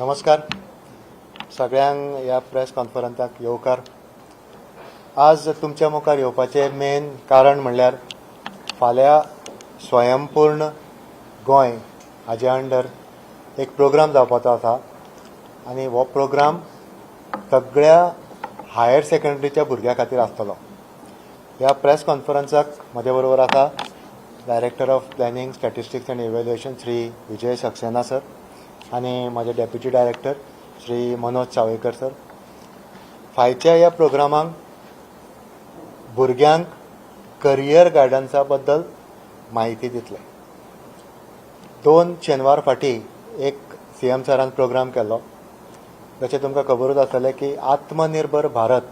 नमस्कार. सगळ्यांक ह्या प्रेस कॉन्फरन्साक येवकार. आज तुमच्या मुखार येवपाचें मेन कारण म्हणल्यार फाल्यां स्वयंपूर्ण गोंय हाजे अंडर एक प्रोग्राम जावपाचो आसा. आनी हो प्रोग्राम सगळ्या हायर सेकंडरीच्या भुरग्यां खातीर आसतलो. ह्या प्रेस कॉन्फरन्साक म्हजे बरोबर आसा director of planning statistics and evaluation Shri Vijay Saxena sir आनी माझे deputy director Shri Manoj Savaikar sir. फायच्या ह्या प्रोग्रामांक भुरग्यांक करियर गायडन्सा बद्दल म्हायती दितले. दोन शेनवार फाटीं एक सी एम सरान प्रोग्राम केल्लो जशें तुमकां खबरूच आसतलें की आत्मनिर्भर भारत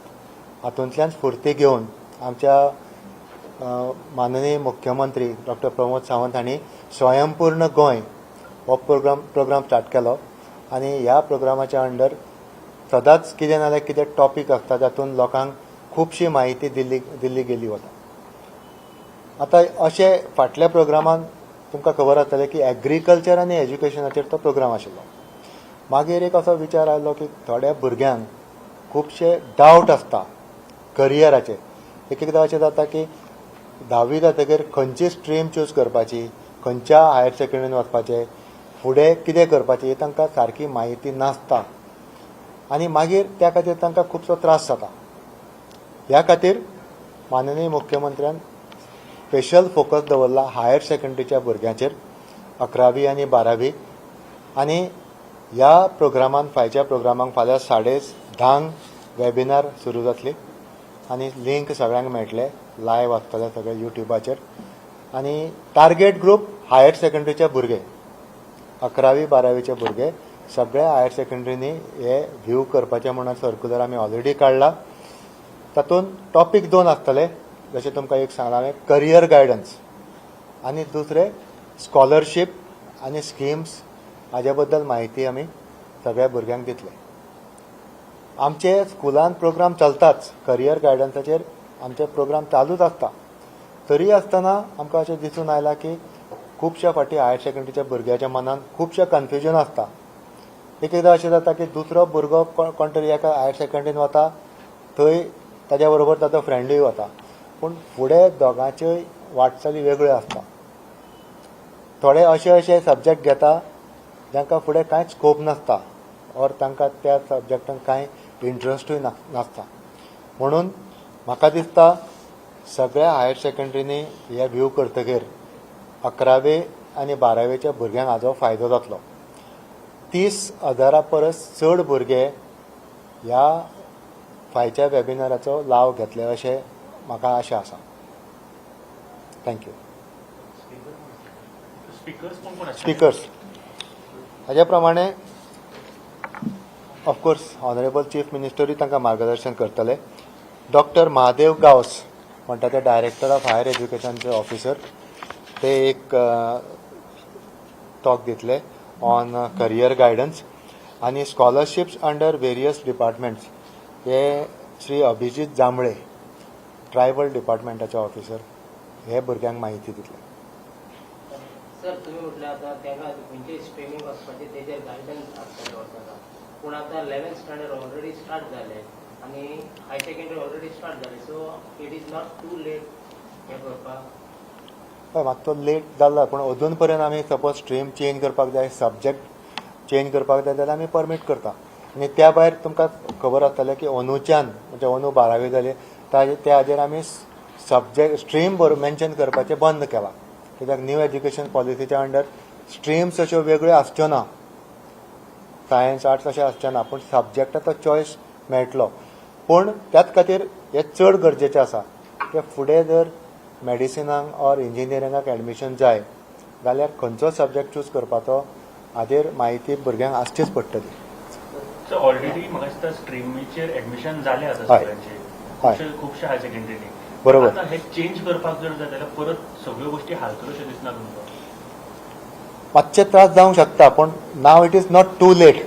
हातूंतल्यान स्फूर्ती घेवन आमच्या माननीय मुख्यमंत्री डॉक्टर प्रमोद सावंत हांणी स्वयंपूर्ण गोंय हो प्रोग्राम प्रोग्राम स्टार्ट केलो. आनी ह्या प्रोग्रामाच्या अंडर सदांच कितें नाजाल्यार कितें टॉपीक आसता तातूंत लोकांक खुबशी म्हायती दिल्ली दिल्ली गेली वता आतां अशें फाटल्या प्रोग्रामान तुमकां खबर आसतलें की एग्रीकल्चर आनी एज्युकेशनाचेर तो प्रोग्राम आशिल्लो. मागीर एक असो विचार आयलो की थोड्या भुरग्यांक खुबशे डावट आसता करियराचे एक एकदां अशें जाता की धावी जातकीर खंयची स्ट्रीम चूज करपाची खंयच्या हायर सेकेंडरीन वचपाचें फुडें कितें करपाचें ही तांकां सारकी म्हायती नासता. आनी मागीर त्या खातीर तांकां खुबसो त्रास जाता. ह्या खातीर माननीय मुख्यमंत्र्यान स्पेशल फोकस दवरला हायर सेकंडरीच्या भुरग्यांचेर अकरावी आनी बारावी आनी ह्या प्रोग्रामान फायच्या प्रोग्रामाक फाल्यां साडे धांक वेबिनार सुरू जातली. आनी लिंक सगळ्यांक मेळटले लायव्ह आसतले सगळे युट्युबाचेर आनी टार्गेट ग्रूप हायर सेकंडरीचे भुरगे. अकरावी बारावीचे भुरगे सगळ्या हायर सेकंडरीनी हे व्ह्यू करपाचे म्हणून सर्क्युलर आमी ऑलरेडी काडला तातूंत टॉपीक दोन आसतले. जशें तुमकां एक सांगलां करियर गायडन्स आनी दुसरें स्कॉलरशीप आनी स्किम्स हाजे बद्दल म्हायती आमी सगळ्या भुरग्यांक दितले. आमचे स्कुलान प्रोग्राम चलताच. करियर गायडन्साचेर आमचे प्रोग्राम चालूच आसता. तरी आसतना आमकां अशें दिसून आयलां की खुबश्या फाटी हायर सेकंडरीच्या भुरग्याच्या मनान खुबशें कन्फ्युजन आसता एक एकदां अशें जाता की दुसरो भुरगो कोण कोण तरी एका हायर सेकंडरीन वता थंय ताज्या बरोबर ताचो फ्रेंडूय वता पूण फुडें दोगांच्योय वाटचाली वेगळ्यो आसता थोडे अशे अशे सब्जेक्ट घेता जांकां फुडें कांयच स्कोप नासता ऑर तांकां त्या सब्जेक्टान कांय इंट्रस्टूय ना नासता. म्हणून म्हाका दिसता सगळ्या हायर सेकंडरीनी हे व्यू करतकीर अकरावे आनी बारावेच्या भुरग्यांक हाजो फायदो जातलो. तीस हजारा परस चड भुरगे ह्या फायच्या वेबिनाराचो लाव घेतले अशें म्हाका आशा आसा. थँक्यू स्पीकर्स हाज्या प्रमाणे ऑफकोर्स ऑनरेबल चीफ मिनिस्टरूय तांकां मार्गदर्शन करतले. डॉक्टर महादेव गावस म्हणटा ते डायरेक्टर ऑफ हायर एज्युकेशनचे ऑफिसर ते एक टॉक दितले ऑन करियर गायडन्स आनी स्कॉलरशिप्स अंडर वेरियस डिपार्टमेंट्स हे श्री अभिजीत जांबळे ट्रायबल डिपार्टमेंटाचे ऑफिसर हे भुरग्यांक म्हायती दितले. सर तुम्ही म्हटलं आता वचपाचे तेजेर गायडन्स आसतले पूण आतां इलेवन्थ स्टँडर्ड ऑलरेडी स्टार्ट जाले आनी हाय सेकंडरी ऑलरेडी स्टार्ट जाले so it is not too late हें करपाक हय मातसो लेट जाल्लो पूण अजून पर्यंत आमी सपोज स्ट्रीम चेंज करपाक जाय सब्जेक्ट चेंज करपाक जाय जाल्यार आमी परमीट करता. आनी त्या भायर तुमकां खबर आसतलें की अंदूच्यान म्हणजे अंदू बारावी जाली ताजे त्या हाजेर आमी सब्जेक्ट स्ट्रीम बरोबर मेन्शन करपाचें बंद केलां. कित्याक? न्यू एज्युकेशन पॉलिसीच्या अंडर स्ट्रिम्स अश्यो वेगळ्यो आसच्यो ना. सायन्स आर्ट्स अशें आसचें ना. पूण सब्जेक्टाचो चॉयस मेळटलो. पूण त्याच खातीर हें चड गरजेचें आसा. की फुडें जर मेडिसिनाक ऑर इंजिनियरिंगाक एडमिशन जाय जाल्यार खंयचो सब्जेक्ट चूज करपाचो हाजेर म्हायती भुरग्यांक आसचीच पडटली. ऑलरेडी म्हाका दिसता स्ट्रिमीचेर एडमिशन जाले आसा. खुबशे हायर सेकंडरीनी बरोबर. आतां हे चेंज करपाक जर जाय जाल्यार परत सगळ्यो गोश्टी हालतल्यो अशें दिसना तुमकां. मातशे त्रास जावंक शकता पूण now it is not too late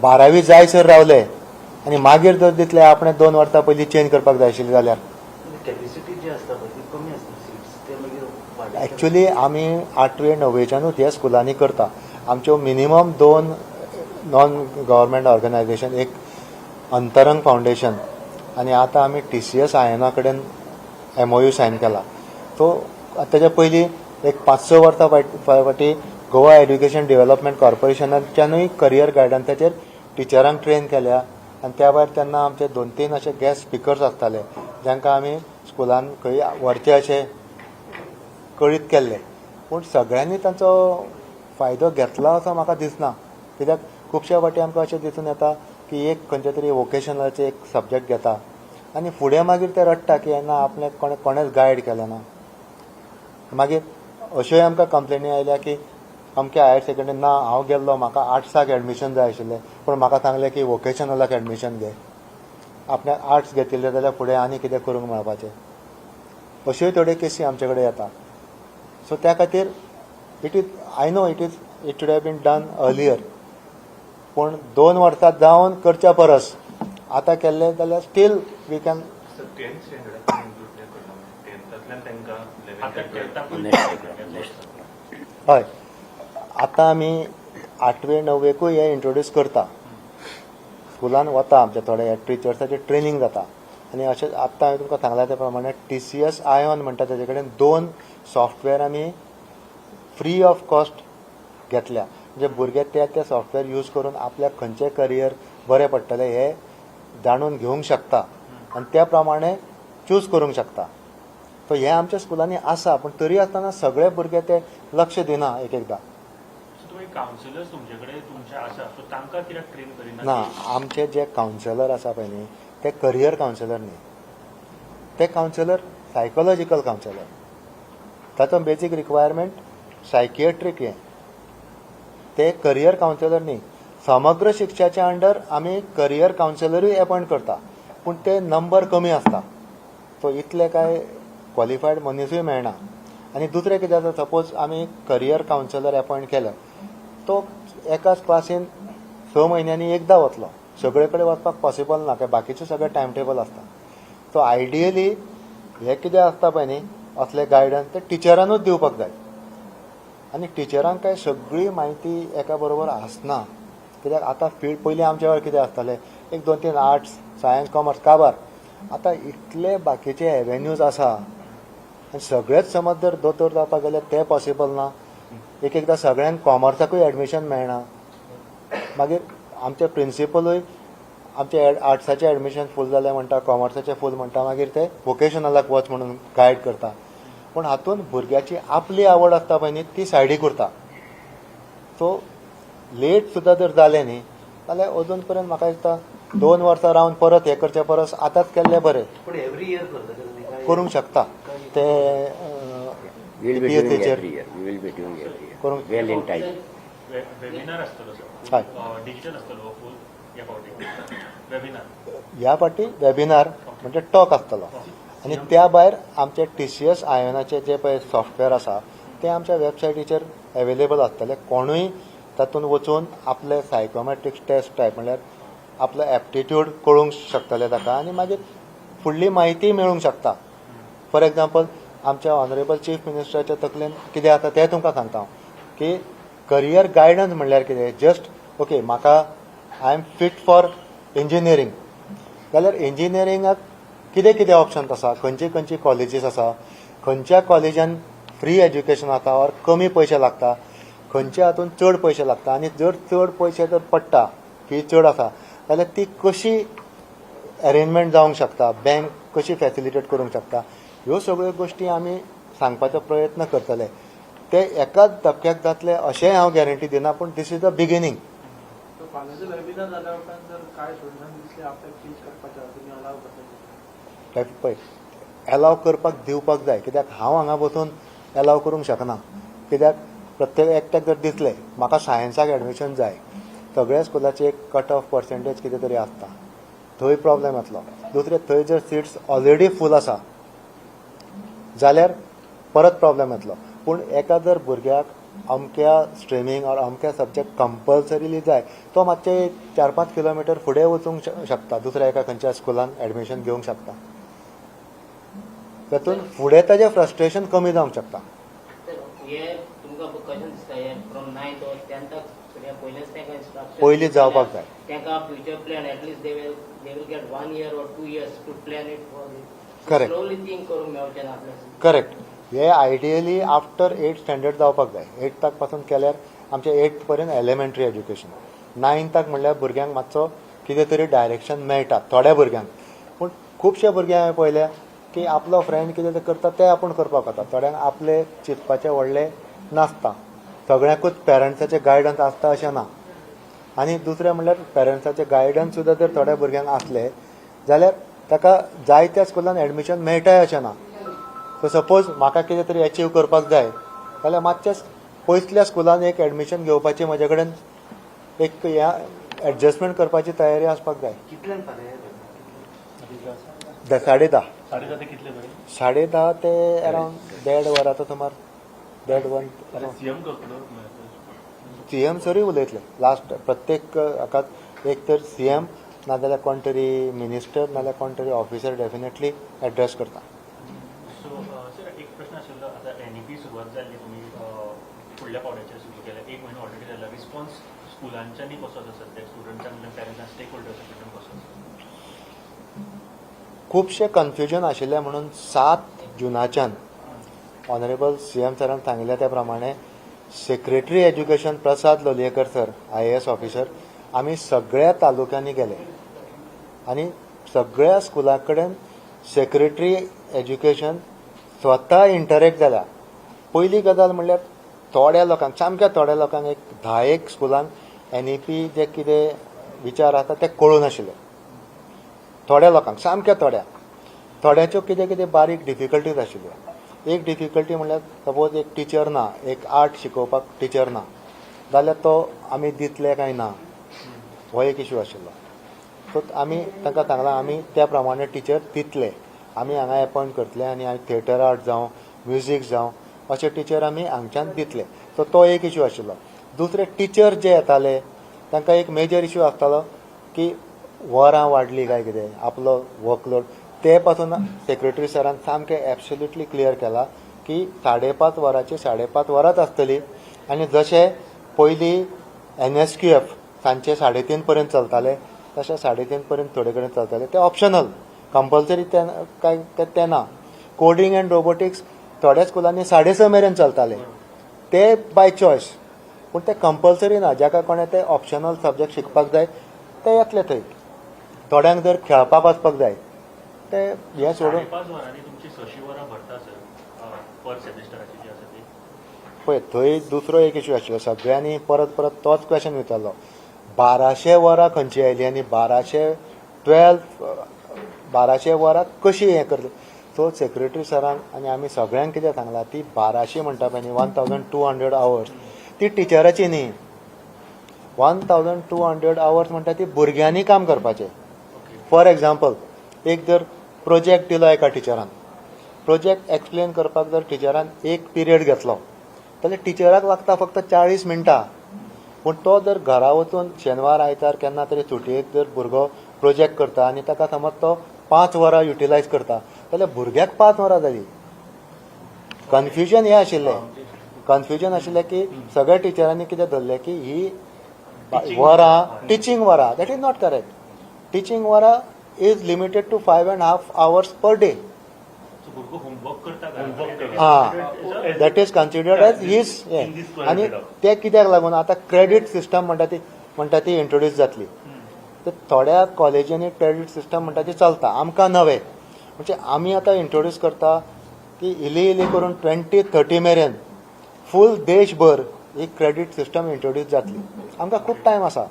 बारावी जायसर रावले आनी मागीर जर दितले आपणें दोन वर्सां पयलीं चेंज करपाक जाय आशिल्ली जाल्यार. ॲक्च्युली एक्चुली आमी आठवे णव्वेच्यानूच ह्या स्कुलांनी करता. आमच्यो मिनिमम दोन नॉन गव्हर्मेंट ऑर्गनायझेशन एक अंतरंग फाउंडेशन आणि आता आम्ही टी सी एस आयना कडेन एम ओ यू सायन केला. तो ताच्या पयलीं एक पांच स वर्सां फाटी गोवा एज्युकेशन डेव्हलपमेंट कॉर्पोरेशनाच्यानूय करियर गायडन्साचेर टिचरांक ट्रेन केल्या. आनी त्या भायर तेन्ना आमचे दोन तीन अशे गॅस्ट स्पिकर्स आसताले जांकां आमी स्कुलान खंय व्हरचे अशें कळीत केल्ले. पूण सगळ्यांनी तांचो फायदो घेतला असो म्हाका दिसना. कित्याक खुबश्या फाटी आमकां अशें दिसून येता की एक खंयचे तरी वोकेशनलाचे एक सब्जेक्ट घेता. आनी फुडें मागीर ते रडटा की येना आपलें कोणे कोणेच गायड केलें ना. मागीर अश्योय आमकां कंप्लेनी आयल्या की अमके हायर सेकेंडरी ना हांव गेल्लो म्हाका आर्ट्साक एडमिशन जाय आशिल्लें पूण म्हाका सांगलें की वोकेशनलाक एडमिशन घे. आपल्याक आर्ट्स घेतिल्ले जाल्यार फुडें आनी कितें करूंक मेळपाचें अश्योय थोड्यो केसी आमचे कडेन येता सो त्या खातीर it is I know it is it should have been done earlier पूण दोन वर्सां जावन करच्या परस आतां केल्ले जाल्यार स्टील वी कॅन हय. आतां आमी आठवे णवेकूय हे इंट्रोड्यूस करता. स्कुलान वता आमच्या थोडे टिचर्साचे ट्रेनींग जाता. आनी अशें आतां हांवें तुमकां सांगलां त्या प्रमाणे टी सी एस आयऑन म्हणटा तेजे कडेन दोन सॉफ्टवेअर आमी फ्री ऑफ कॉस्ट घेतल्या. म्हणजे भुरगे ते ते सॉफ्टवेअर यूज करून आपल्याक खंयचें करियर बरें पडटलें हे जाणून घेवंक शकता. आनी त्या प्रमाणे चूज करूंक शकता. सो हें आमच्या स्कुलांनी आसा पूण तरी आसतना सगळे भुरगे ते लक्ष दिना एक एकदां. सो तुमचे तुमचे आसा सो तांकां कित्याक ट्रेन करिना ना आमचे जे कावन्सिलर आसा पळय न्ही ते करियर कावन्सिलर न्ही. ते कावन्सिलर सायकोलॉजिकल कावन्सिलर ताचो बेजीक रिक्वायरमेंट सायकियट्रीक हें. ते करियर कावन्सिलर न्ही. समग्र शिक्षाच्या अंडर आमी करियर कावन्सिलरूय एपॉयंट करता. पूण ते नंबर कमी आसता सो इतले काय क्वॉलिफायड मनीसूय मेळना. आनी दुसरें कितें जाता सपोज आमी करियर कावन्सिलर एपॉयंट केलो. तो एकाच क्लासीन स म्हयन्यांनी एकदां वतलो. सगळे कडेन वचपाक पॉसिबल ना काय बाकीचे सगळे टायम टेबल आसता सो आयडियली हे कितें आसता पळय न्ही असले गायडन्स ते टिचरानूच दिवपाक जाय. आनी टिचरांक काय सगळी म्हायती एका बरोबर आसना. कित्याक आतां फील्ड पयलीं आमच्या वेळार कितें आसतालें? एक दोन तीन आर्ट्स सायन्स कॉमर्स काबार. आतां इतले बाकीचे एवेन्यूज आसा. आनी सगळेच समज जर दोतोर जावपाक गेल्यार ते पॉसिबल ना. एक एकदां सगळ्यांक कॉमर्साकूय एडमिशन मेळना. मागीर आमचे प्रिंसिपलूय आमचे आर्ट्साचें एडमिशन फूल जालें म्हणटा कॉमर्साचें फूल म्हणटा मागीर ते वोकेशनलाक वच म्हणून गायड करता. पूण हातूंत भुरग्याची आपली आवड आसता पळय न्ही ती सायडीक उरता. सो लेट सुद्दां जर जालें न्ही जाल्यार अजून पर्यंत म्हाका दिसता दोन वर्सां रावन परत हे करचे परस आतांच केल्लें बरें? करूंक शकता. ते in time. वेबिनार हय. डिजिटल आसतलो फूल वेबिनार. ह्या फाटी वेबिनार म्हणजे टॉक आसतलो आनी त्या भायर आमचे टी सी एस आयोनाचे जे पळय सॉफ्टवेअर आसा ते आमच्या वेबसायटीचेर अवेलेबल आसतले कोणूय तातूंत वचून आपले सायकोमॅट्रिक्स टेस्ट टायप म्हणल्यार आपलो एप्टिट्यूड कळूंक शकतले ताका. आनी मागीर फुडली म्हायती मेळूंक शकता. फॉर एग्जाम्पल आमच्या ऑनरेबल चीफ मिनिस्टराच्या तकलेन कितें जाता तें तुमकां सांगता हांव. की करियर गायडन्स म्हणल्यार कितें? जस्ट ओके म्हाका I am fit for engineering जाल्यार इंजिनियरिंगाक कितें कितें ऑप्शन्स आसा? खंयची खंयची कॉलेजीस आसा? खंयच्या कॉलेजान फ्री एज्युकेशन आसा ऑर कमी पयशे लागता? खंयच्या हातून चड पयशे लागता? आनी जर चड पयशे जर पडटा फी चड आसा? जाल्यार ती कशी अरेंजमेंट जावंक शकता? बँक कशी फॅसिलिटेट करूंक शकता? ह्यो सगळ्यो गोश्टी आमी सांगपाचो प्रयत्न करतले. ते एकाच धपक्याक जातले अशेंय हांव गॅरंटी दिना पूण दीस इज द बिगिनींग पळय एलाव करपाक दिवपाक जाय. कित्याक हांव हांगा बसून एलाव करूंक शकना. कित्याक प्रत्येक एकट्याक जर दिसलें म्हाका सायन्साक एडमिशन जाय. सगळ्या स्कुलाची एक कट ऑफ पर्सेंटेज कितें तरी आसता. थंय प्रॉब्लेम येतलो. दुसरें थंय जर सिट्स ऑलरेडी फूल आसा जाल्यार परत प्रॉब्लेम येतलो. पूण एका जर भुरग्याक अमक्या स्ट्रिमींग ऑर अमक्या सब्जेक्ट कंपल्सरिली जाय तो मातशे चार पांच किलोमिटर फुडें वचूंक शकता दुसऱ्या एका खंयच्या स्कुलान एडमिशन घेवंक शकता. तातूंत फुडें ताजें फ्रस्ट्रेशन कमी जावंक शकता. पयलीं जावपाक जाय. तांकां future plan at least they will they will get one year or two years to plan it for Correct. Slowly think करूंक मेळचें ना आपल्याक करेक्ट हे आयडियली आफ्टर एट स्टँडर्ड जावपाक जाय. एटथाकपासून केल्यार आमचे एट पर्यंत एलिमेंटरी एज्युकेशन नायन्थाक म्हणल्यार भुरग्यांक मातसो कितें तरी डायरेक्शन मेळटा थोड्या भुरग्यांक. पूण खुबशे भुरगे हांवें पळयल्या की आपलो फ्रेंड कितें तें करता तें आपूण करपाक वता. थोड्यांक आपले चिंतपाचें व्हडलें नासता. सगळ्यांकूच पेरंट्साचें गायडन्स आसता अशें ना. आनी दुसरें म्हणल्यार पेरंट्साचें गायडन्स सुद्दां जर थोड्या भुरग्यांक आसलें जाल्यार ताका जायत्या स्कुलान एडमिशन मेळटाय अशें ना. सो सपोज म्हाका कितें तरी अचीव करपाक जाय जाल्यार मातशें पयसल्या स्कुलान एक एडमिशन घेवपाची म्हजे कडेन एक ह्या एडजस्टमेंट करपाची तयारी आसपाक जाय. साडे धा. साडे धा ते अरावंड देड वरां सुमार देड वन सी एम सरूय उलयतले. लास्ट प्रत्येक हाका एक तर सी एम नाजाल्यार कोण तरी मिनिस्टर नाजाल्यार कोण तरी ऑफिसर डेफिनेटली एड्रेस करता सो सर एक प्रश्न आशिल्लो आतां एनईपी सुरवात जाल्ली तुमी अ, फुडल्या पावड्याचेर सुरू केल्या एक म्हयनो ऑलरेडी जाला रिस्पॉन्स स्कुलांच्यांनी कसो आसा सध्या स्टुडंट्सांकडल्यान पेरंट्सां स्टेक होल्डर्सा कडल्यान कसो आसा खुबशे कन्फ्युजन आशिल्ले म्हणून सात जुनाच्यान ऑनरेबल सी एम सरान सांगिल्ल्या त्या प्रमाणे secretary education Prasad Lolayekar sir I A S officer आमी सगळ्या तालुक्यांनी गेले. आनी सगळ्या स्कुला कडेन सेक्रेटरी एज्युकेशन स्वता इंटरेक्ट जाला पयली गजाल म्हणल्यार थोड्या लोकांक सामक्या थोड्या लोकांक एक धा एक स्कुलान एन ई पी जे कितें विचार आसा ते कळून आशिल्ले. थोड्या लोकांक सामक्या थोड्या. थोड्याच्यो कितें कितें बारीक डिफिकल्टीज आशिल्ल्यो. एक डिफिकल्टी म्हणल्यार सपोज एक टिचर ना एक आर्ट शिकोवपाक टिचर ना जाल्यार तो आमी दितले काय ना हो एक इश्यू आशिल्लो. सो आमी तांकां सांगलां आमी त्या प्रमाणे टिचर दितले. आमी हांगा एपॉयंट करतले आनी हांगा थिएटर आर्ट जावं म्युजीक जावं अशे टिचर आमी हांगच्यान दितले. सो तो एक इशू आशिल्लो. दुसरे टिचर जे येताले तांकां एक मेजर इश्यू आसतालो की वरां वाडली काय कितें आपलो वर्कलोड ते पासून सेक्रेटरी सरान सामकें एब्सोल्युटली क्लियर केला की साडेपांच वरांची साडेपांच वरांच आसतली. आनी जशे पयलीं एन एस क्यू एफ सांजचे साडे तीन पर्यंत चलताले तशे साडे तीन पर्यंत थोडे कडेन चलताले. ते ऑप्शनल कंपल्सरी ते काय ते- ते ना कोडिंग एंड रोबोटिक्स थोड्या स्कुलांनी साडे स मेरेन चलताले. ते बाय चॉयस पूण ते कंपल्सरी ना. जाका कोणें ते ऑप्शनल सब्जेक्ट शिकपाक जाय ते येतले थंय. थोड्यांक जर खेळपाक वचपाक जाय ते हे सोडून पळय थंय दुसरो एक इशू आशिल्लो. सगळ्यांनी परत परत तोच क्वेश्चन विचारलो. बाराशे वरां खंयची आयली? आनी बाराशे ट्वेल्व बाराशे वरां कशी हें करतली सो सेक्रेटरी सरान आनी आमी सगळ्यांक कितें सांगलां? ती बाराशे म्हणटा पळय न्ही one thousand two hundred hours ती टिचराची न्ही. One thousand two hundred hours म्हणटा ती भुरग्यांनी काम करपाचें. फॉर एग्जाम्पल एक जर प्रोजेक्ट दिलो एका टिचरान प्रोजेक्ट एक्सप्लेन करपाक जर टिचरान एक पिरियड घेतलो जाल्यार टिचराक लागता फक्त चाळीस मिनटां. पूण तो जर घरा वचून शेनवार आयतार केन्ना तरी सुटयेक जर भुरगो प्रोजेक्ट करता आनी ताका समज तो पांच वरां युटिलायज करता जाल्यार भुरग्याक पांच वरां जाली. कन्फ्युजन हें आशिल्लें. कन्फ्युजन आशिल्लें की सगळ्या टिचरांनी कितें धरलें की ही वरां टिचींग वरां. That is not correct teaching वरां is limited to five and half hours per day हा. That is considered as his हें आनी ते कित्याक लागून? आतां क्रेडिट सिस्टम म्हणटा ती म्हणटा ती इंट्रोड्यूस जातली. तर थोड्या कॉलेजींनी क्रेडिट सिस्टम म्हणटा ती चलता. आमकां नवें म्हणजे आमी आतां इंट्रोड्यूस करता की इली इली करून ट्वेंटी थर्टी मेरेन फूल देशभर ही क्रेडिट सिस्टम इंट्रोड्यूस जातली. आमकां खूब टायम आसा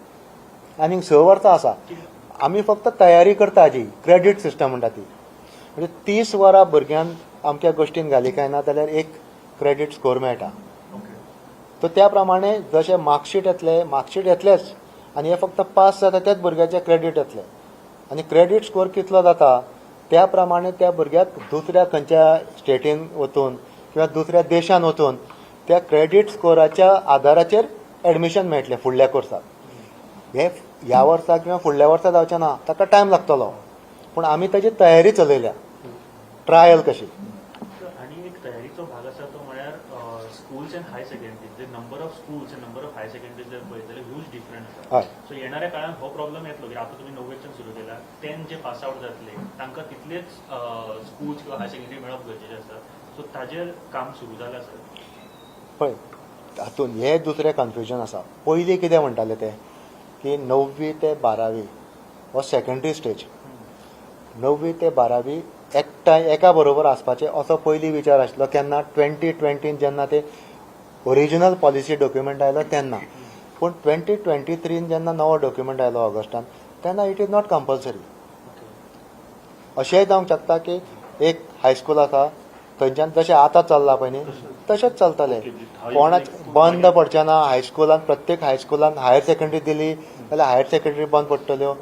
आनीक स वर्सां आसा आमी फक्त तयारी करता हाजी क्रेडिट सिस्टम म्हणटा ती. म्हणजे तीस वरां भुरग्यांक अमक्या गोश्टीन घाली काय ना जाल्यार एक क्रेडिट स्कोर मेळटा. सो त्या प्रमाणे जशे मार्कशीट येतले मार्कशीट येतलेच आनी हे फक्त पास जाता तेच भुरग्याचे क्रेडिट येतले. आनी क्रेडिट स्कोर कितलो जाता? त्या प्रमाणे त्या भुरग्याक दुसऱ्या खंयच्या स्टेटीन वचून किंवा दुसऱ्या देशान वचून त्या क्रेडिट स्कोराच्या आदाराचेर एडमिशन मेळटलें फुडल्या कोर्साक हे ह्या वर्सा किंवा फुडल्या वर्सा जावचें ना ताका टायम लागतलो. पूण आमी ताची तयारी चलयल्या. ट्रायल कशी? आनी एक तयारीचो भाग आसा तो म्हळ्यार स्कूल्स अँड हाय सेकंडरी जे number of schools number of higher secondary जर पळयत जाल्यार ह्यूज डिफरंट आसा सो येणाऱ्या काळात हो प्रॉब्लेम येतलो की आता तुम्ही नव्वेच्यान सुरू केला. टेन जे पास आउट जातले तांकां तितलेच स्कूल्स किंवा हायर सेकंडरी मेळप गरजेचें आसा सो ताजेर काम सुरू जालां सर पळय हातून हे दुसरें कन्फ्युजन आसा पयलीं कितें म्हणटाले ते? की णव्वी ते बारावी हो सेकंडरी स्टेज णव्वी ते बारावी एकठांय एका बरोबर आसपाचें असो पयलीं विचार आशिल्लो केन्ना ट्वेंटी ट्वेंटीन जेन्ना ते ओरिजिनल पॉलिसी डॉक्युमेंट आयलो तेन्ना पूण ट्वेंटी ट्वेंटी थ्रीन जेन्ना नवो डॉक्युमेंट आयलो ऑगस्टान तेन्ना इट इज नॉट कंपल्सरी अशेंय जावंक शकता की एक हायस्कूल आसा थंयच्यान जशें आतां चल्लां पळय न्ही तशेंच चलतलें. कोणाच बंद पडचें ना हायस्कुलान प्रत्येक हायस्कुलान हायर सेकेंडरी दिली जाल्यार हायर सेकेंडरी बंद पडटल्यो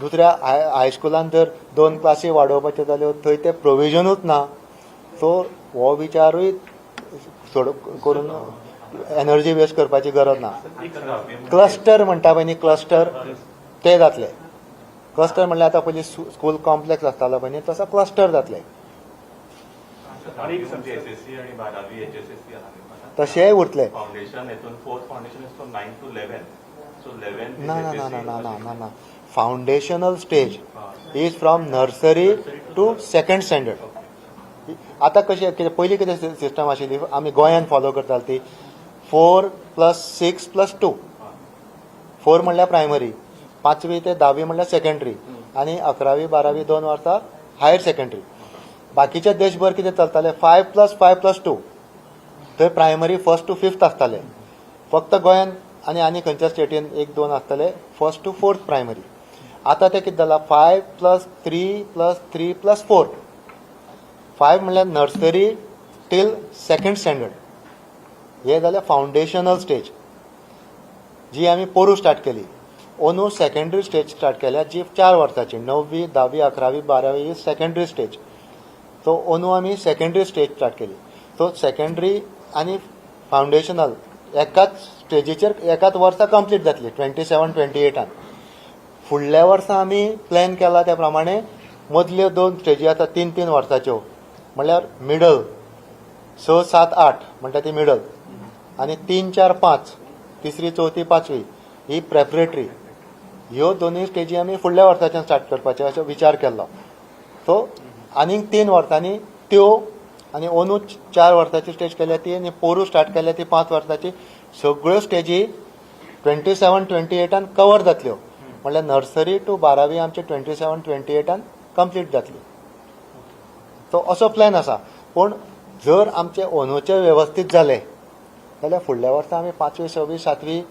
दुसऱ्या हाय हायस्कुलान जर दोन क्लासी वाडोवपाच्यो जाल्यो थंय ते प्रोविजनूच ना. सो हो विचारूय सोड करून एनर्जी वेस्ट करपाची गरज ना. क्लस्टर म्हणटा पळय न्ही क्लस्टर ते जातले. क्लस्टर म्हणल्यार आतां पयलीं स्कूल कॉम्प्लेक्स आसतालो पळय न्ही तसो क्लस्टर जातले. तशेंय उरतले. ना ना ना ना ना ना ना ना. Foundational stage is from nursery to second standard आतां कशें कितें पयलीं कितें सिस्टम आशिल्ली आमी गोंयांत फॉलो करताली ती. Four plus six plus two four म्हणल्यार प्रायमरी पांचवी ते धावी म्हणल्यार सेकेंडरी आनी अकरावी बारावी दोन वर्सां हायर सेकेंडरी बाकीचे देशभर कितें चलताले? Five plus five plus two थंय प्रायमरी फर्स्ट टू फिफ्थ आसताले फक्त गोंयान आनी आनी खंयच्या स्टेटीन एक दोन आसताले फर्स्ट टू फोर्थ प्रायमरी आतां ते कितें जालां five plus three plus three plus four five म्हणल्यार नर्सरी टील सेकंड स्टँडर्ड. हे जाल्यार फाउंडेशनल स्टेज जी आमी पोरू स्टार्ट केली. ओनू सेकंडरी स्टेज स्टार्ट केल्या जी चार वर्सांची णववी धावी अकरावी बारावी ही सेकंडरी स्टेज सो ओनू आमी सेकंडरी स्टेज स्टार्ट केली. सो सेकंडरी आनी फाउंडेशनल एकाच स्टेजीचेर एकाच वर्सा कंप्लीट जातली ट्वेंटी सेवन ट्वेंटी एटान फुडल्या वर्सा आमी प्लॅन केला त्या प्रमाणे मदल्यो दोन स्टेजी आसा तीन तीन वर्साच्यो हो. म्हणल्यार मिडल स सात आठ म्हणटा ती मिडल आनी तीन चार पांच. तिसरी चवथी पांचवी. ही प्रेपरेटरी ह्यो दोनूय स्टेजी आमी फुडल्या वर्साच्यान स्टार्ट करपाचे अशें विचार केल्लो सो आनीक तीन वर्सांनी त्यो आनी ओनू चार वर्साची स्टेज केल्या ती आनी पोरू स्टार्ट केल्या ती पांच वर्साची सगळ्यो स्टेजी ट्वेंटी सेवन ट्वेंटी एटान कवर जातल्यो. म्हणल्यार नर्सरी टू बारावी आमची ट्वेंटी सेवन ट्वेंटी एटान कंप्लीट जातली. तो असो प्लॅन आसा पूण जर आमचे ओनूचे वेवस्थीत जाले जाल्यार फुडल्या वर्सा आमी पांचवी सव्वी सातवी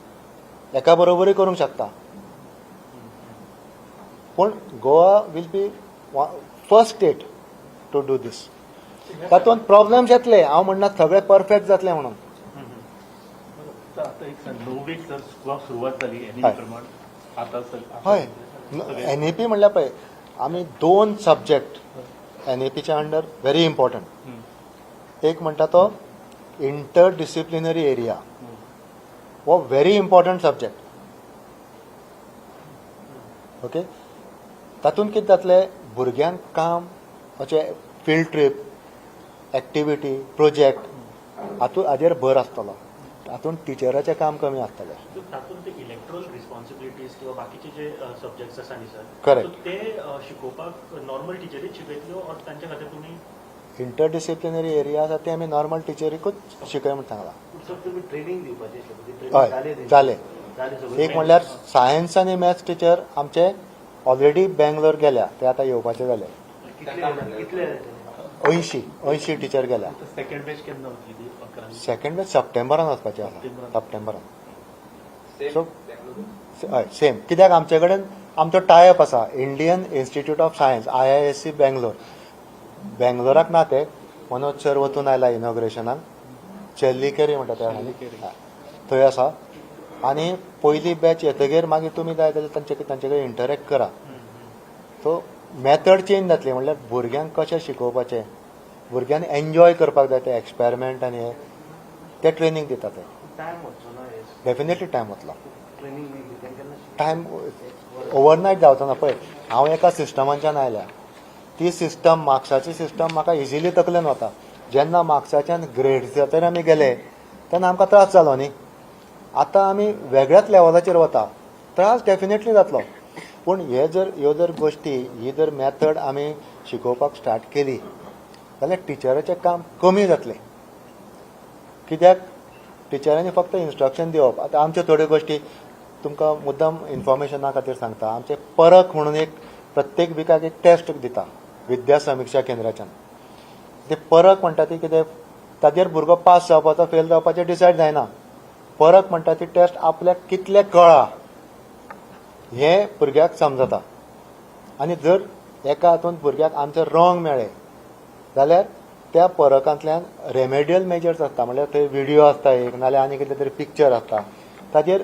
एका बरोबरी करूंक शकता. पूण Goa will be first state to do this तातूंत प्रॉब्लेम्स येतले हांव म्हणना सगळे परफेक्ट जातले म्हणून. हय. प्रमाण. आता सर हय. एन ए पी म्हणल्यार पळय आमी दोन सब्जेक्ट एन ए पीच्या अंडर व्हेरी इम्पॉर्टंट एक म्हणटा तो इंटर डिसिप्लिनरी एरिया हो व्हेरी इम्पॉर्टंट सब्जेक्ट ओके तातूंत कितें जातलें? भुरग्यांक काम अशें फिल्ड ट्रीप एक्टिविटी प्रोजेक्ट हातूंत हाजेर भर आसतलो. हातूंत टिचराचें काम कमी आसतलें तातूंत ते इलेक्ट्रल रिस्पॉन्सिबिलिटीज किंवा बाकीचे जे सब्जेक्ट्स आसा न्ही सर. सो ते शिकोवपाक नॉर्मल टिचरीच शिकयतल्यो और खातीर तुमी इंटर डिसिप्लिनरी एरिया आसा ते आमी नॉर्मल टिचरीकूच शिकय म्हण सांगला. हय, ट्रेनिंग जालें. एक म्हणल्यार सायन्स आनी मॅथ्स टिचर आमचे ऑलरेडी बँगलोर गेल्या ते आतां येवपाचे जाले अंयशी अंयशी टिचर गेल्या. सेकंड बॅच केन्ना सेकंड वेज सप्टेंबरान वचपाचें आसा सप्टेंबरान. सो हय सेम कित्याक आमचे कडेन आमचो टायप आसा Indian Institute of Science I I S C Bangalore बेंगलोराक ना ते मनोज सर वचून आयला इनॉग्रेशनाक चेल्लीकेरी म्हणटा त्या हा. थंय आसा. आनी पयली बॅच येतगीर मागीर तुमी जाय जाल्यार तांचे तांचे कडेन इंटरेक्ट करा. सो मॅथड चेंज जातली म्हणल्यार भुरग्यांक कशें शिकोवपाचें? भुरग्यांनी एन्जॉय करपाक जाय ते एक्सपेरिमेंट आनी हे. ते ट्रेनींग दिता ते. टाइम वचचो ना डेफिनेटली टायम वतलो टायम ओवरनायट जावचो ना पळय. हांव एका सिस्टमांच्यान आयल्या. ती सिस्टम मार्क्साची सिस्टम म्हाका इजिली तकलेन वता. जेन्ना मार्क्साच्यान ग्रेड्साचेर आमी गेले तेन्ना आमकां त्रास जालो न्ही. आतां आमी वेगळ्याच लेवलाचेर वता. त्रास डेफिनेटली जातलो. पूण हे जर ह्यो जर गोश्टी ही जर मॅथड आमी शिकोवपाक स्टार्ट केली जाल्यार टिचराचें काम कमी जातलें. कित्याक? टिचरांनी फक्त इन्स्ट्रक्शन दिवप. आतां आमच्यो थोड्यो गोश्टी तुमकां मुद्दम इन्फॉर्मेशना खातीर सांगता. आमचे परख म्हणून एक प्रत्येक विकाक एक टेस्ट दिता विद्या समिक्षा केंद्राच्यान. ते परख म्हणटा ती कितें? ताजेर भुरगो पास जावपाचो फेल जावपाचें डिसायड जायना. परख म्हणटा ती टेस्ट आपल्याक कितलें कळा? हें भुरग्याक समजता. आनी जर एका हातूंत भुरग्याक आन्सर रॉंग मेळ्ळें जाल्यार त्या परकांतल्यान रेमेडियल मेजर्स आसता म्हणल्यार थंय व्हिडिओ आसता एक नाल्यार आनी कितें तरी पिक्चर आसता. ताजेर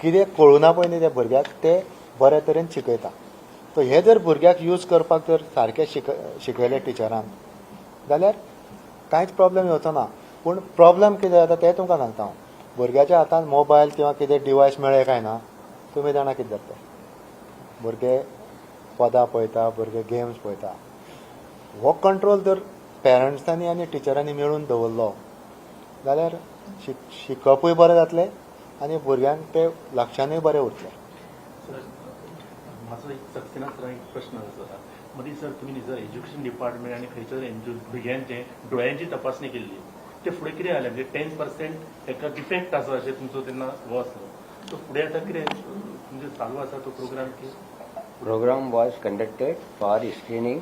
कितें कळुना पळय न्ही त्या भुरग्याक ते बरे तरेन शिकयता. सो हे जर भुरग्याक यूज करपाक जर सारकें शिक शिकयलें टिचरान जाल्यार कांयच प्रॉब्लेम येवचो ना. पूण प्रॉब्लेम कितें जाता तें तुमकां सांगता हांव. भुरग्याच्या हातांत मोबायल किंवा कितें डिवायस मेळ्ळें काय ना तुमी जाणा कितें जाता भुरगे पदां पळयता भुरगे गेम्स पळयता. हो कंट्रोल जर पेरंट्सांनी आनी टिचरांनी मेळून दवरलो. जाल्यार शिक शिकपूय बरें जातलें आनी भुरग्यांक ते लक्षानूय बरें उरतलें. म्हाजो एक एक प्रश्न आसा मदीं सर तुमी निजो एज्युकेशन डिपार्टमेंट आनी खंयच्या तरी भुरग्यांचे दोळ्यांची तपासणी केल्ली ते फुडें कितें जालें म्हणजे टेन पर्सेंट एका डिफेक्ट आसा अशें तुमचो तेन्ना हो आसलो सो फुडें आतां कितें चालू आसा तो प्रोग्राम की? Program was conducted for screening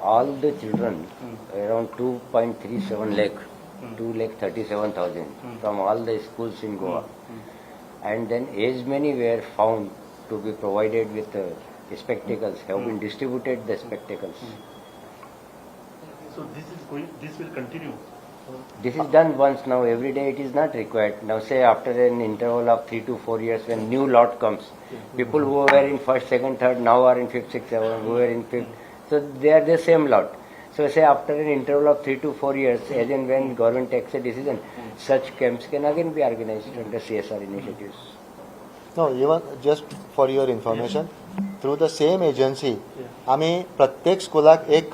all the children, hmm. around 2.37 lakh, hmm. 2 lakh 37,000 hmm. from all the schools in Goa. And then as many were found to be provided with spectacles, have been distributed the spectacles. So this is going, this will continue? This is done once. Now, every day it is not required. Now say after an interval of 3 to 4 years when new lot comes, people who were in 1st, 2nd, 3rd now are in 5th, 6th, 7th, who were in 5th, So they are the same lot. So say after an interval of three to four years, as and when government takes a decision, such camps can again be organized under CSR initiatives. No even just for your information through the same agency आमी प्रत्येक स्कुलाक एक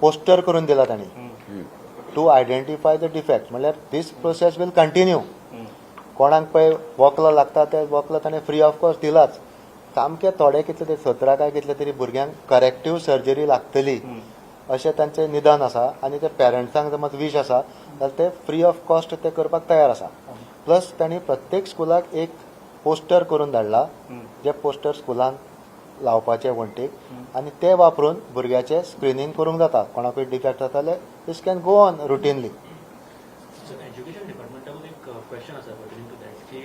poster करून दिला तांणी to identify the defect म्हणल्यार दीस process will continue कोणाक पळय वकलो लागता ते वकलो ताणें फ्री ऑफ कॉस्ट दिलाच सामके थोडे कितले तरी सतरा काय कितले तरी भुरग्यांक करेक्टीव सर्जरी लागतली. अशें तांचें निदान आसा आनी ते पेरंट्सांक समज विश आसा जाल्यार ते फ्री ऑफ कॉस्ट ते करपाक तयार आसा प्लस तांणी प्रत्येक स्कुलाक एक पोस्टर करून धाडला जे पोस्टर स्कुलान लावपाचे वण्टीक. आनी ते वापरून भुरग्याचे स्क्रिनींग करूंक जाता. कोणाकूय डिफेक्ट जाता जाल्यार this can go on routinely education एक क्वेश्चन आसा पर्टिनिंग टू दॅट की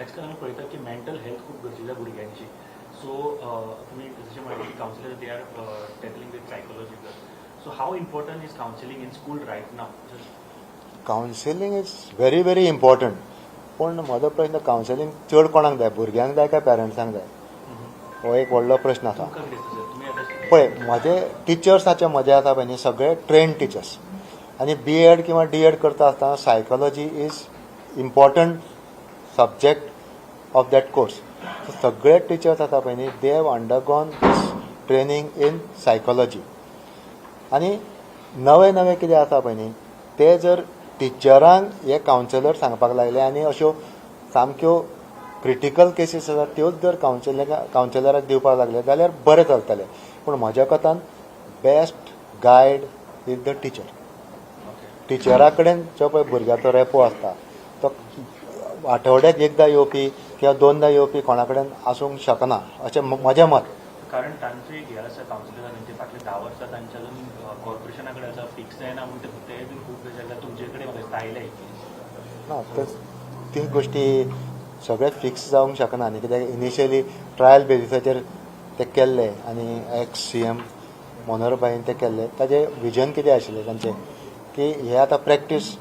आजकाल आमी पळयता की मेंटल हेल्थ खूप गरजेची भुरग्यांची. सो तुमी जशें म्हणलें की counsellor they are tackling with psychological so how important is counselling in school right now counselling is very very important पूण म्हजो प्रश्न कावन्सिलींग चड कोणाक जाय? भुरग्यांक जाय काय पेरंट्सांक जाय? हो एक व्हडलो प्रश्न आसा. पळय म्हजे टिचर्साचे मजे आसा पळय न्ही सगळे ट्रेन टिचर्स आनी बी एड किंवा डी एड करता आसतना psychology is important subject of that course सगळे टिचर्स आसा पळय न्ही they have undergone this training in psychology आनी नवे नवे कितें आसा पळय न्ही ते जर टिचरांक हे कावन्सिलर सांगपाक लागले आनी अश्यो सामक्यो क्रिटिकल केसीस आसा त्योच जर कावन्सिलिंग कावन्सिलराक दिवपाक लागले जाल्यार बरें चलतलें. पूण म्हज्या कोतान best guide is the teacher टिचरा कडेन जो पळय भुरग्याचो रेपो आसता तो आठवड्याक एकदां येवपी किंवा दोनदां येवपी कोणा कडेन आसूंक शकना अशें म्हजें मत. कारण तांचो एक हे आसा कावन्सिलरांचे फाटले धा वर्सां तांच्या अजून कॉर्पोरेशना कडेन आसा फिक्स जायना ते खूब जाल्यार तुमचे कडेन म्हाका आयले ना ते ती गोश्टी सगळे फिक्स जावंक शकना. न्ही कित्याक इनिशियली ट्रायल बेजिसाचेर ते केल्ले आनी एक्स सी एम मनोहरभाईन ते केल्ले ताजें विजन कितें आशिल्लें तांचें की हे आतां प्रॅक्टीस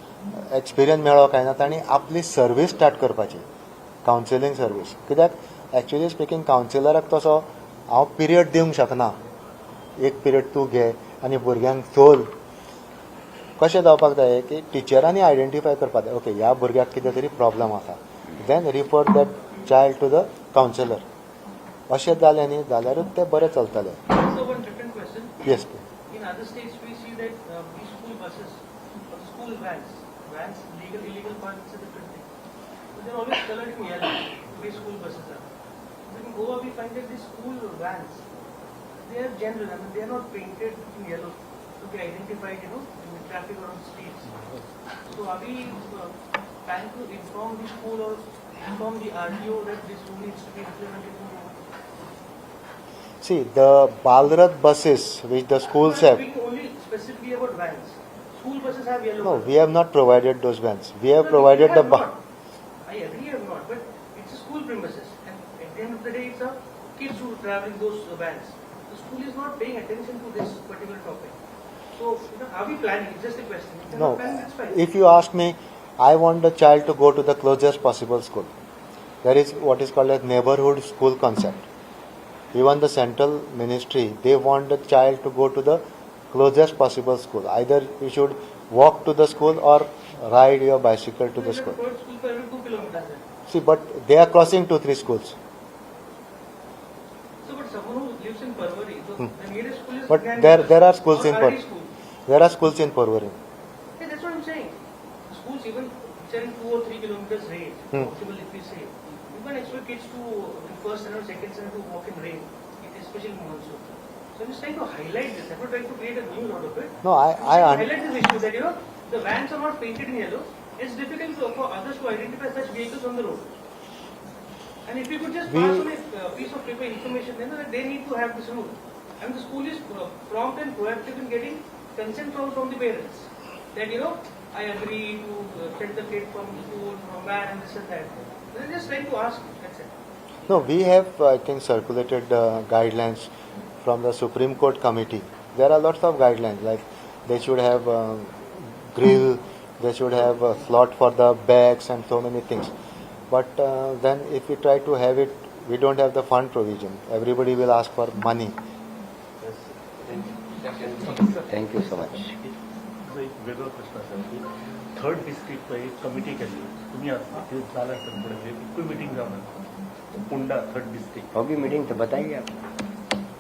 एक्सपिरियन्स मेळ्ळो काय ना तांणी आपली सर्वीस स्टार्ट करपाची. कावन्सिलींग सर्वीस कित्याक? एक्चुली स्पिकींग कावन्सिलराक तसो हांव पिरियड दिवंक शकना. एक पिरियड तूं घे आनी भुरग्यांक सोल कशें जावपाक जाय? की टिचरांनी आयडेंटिफाय करपाक जाय. ओके ह्या भुरग्याक कितें तरी प्रॉब्लम आसा. Then refer that child to the counsellor अशें जालें न्ही जाल्यारूच तें बरें चलतलें. Yes In they're always colored in yellow, the school buses are. But in Goa, we find that these school vans, they are general, I mean, they are not painted in yellow to be identified, you know, in the traffic or on the streets. So are we uh, planning to inform the school or inform the RTO that this rule needs to be implemented in Goa? See, the Balrat buses which the schools have, only specifically about vans. School buses have yellow. no, we have not provided those vans. We have No, provided we the, have bu- not. I agree, have not, but it's a school premises, and at the day, it's a kids who travel in those vans. The school is not paying attention to this particular topic. So, you know, are we planning? It's just a question. If no. planning. If you ask me, I want the child to go to the closest possible school. There is what is called a neighborhood school concept. Even the central ministry, they want the child to go to the closest possible school. Either you should walk to the school or ride your bicycle to the school. school for two kilometers. See, but they are crossing two, three schools. So, but someone who lives in Parvati, so Hmm. the nearest school is. But there- there are schools in Par- school. There are schools in Porvorim. Yeah, that's what I'm saying. Schools even which are in two or three kilometers range, Hmm. possible if we say. You can expect kids to, in first standard, second standard to walk in rain, especially in monsoon. So I'm just trying to highlight this. I'm not trying to create a news out of it. No, I, I, trying un- to highlight this issue that, you know, the vans are not painted in yellow. It's difficult for others to identify such vehicles on the road. And if you could just We- pass on a uh, piece of paper information, then they need to have this rule. And the school is uh, prompt and proactive in getting consent from, from the parents. That, you know, I agree to uh, send the kid from school, from van and this and that. They're just trying to ask, no, we have, I think, circulated uh, guidelines from the Supreme Court committee. There are lots of guidelines, like they should have um, grill, they should have a slot for the bags and so many things. But uh, then if we try to have it, we don't have the fund provision. Everybody will ask for money. So much. माझा एक वेगळा प्रश्न असेल की third district एक committee केली. तुम्ही आता ते झालं असेल पुढे इतकी मिटींग जावं पुंडा थर्ड डिस्ट्रिक्ट होगी मीटिंग तो बताइए आप.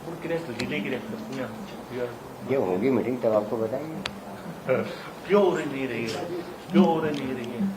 पूण कितें डिले कितें तुम्ही ये होगी मीटिंग तब आपको बताएंगे क्यों हो रही नहीं रही है? क्यों हो रही नहीं रही है?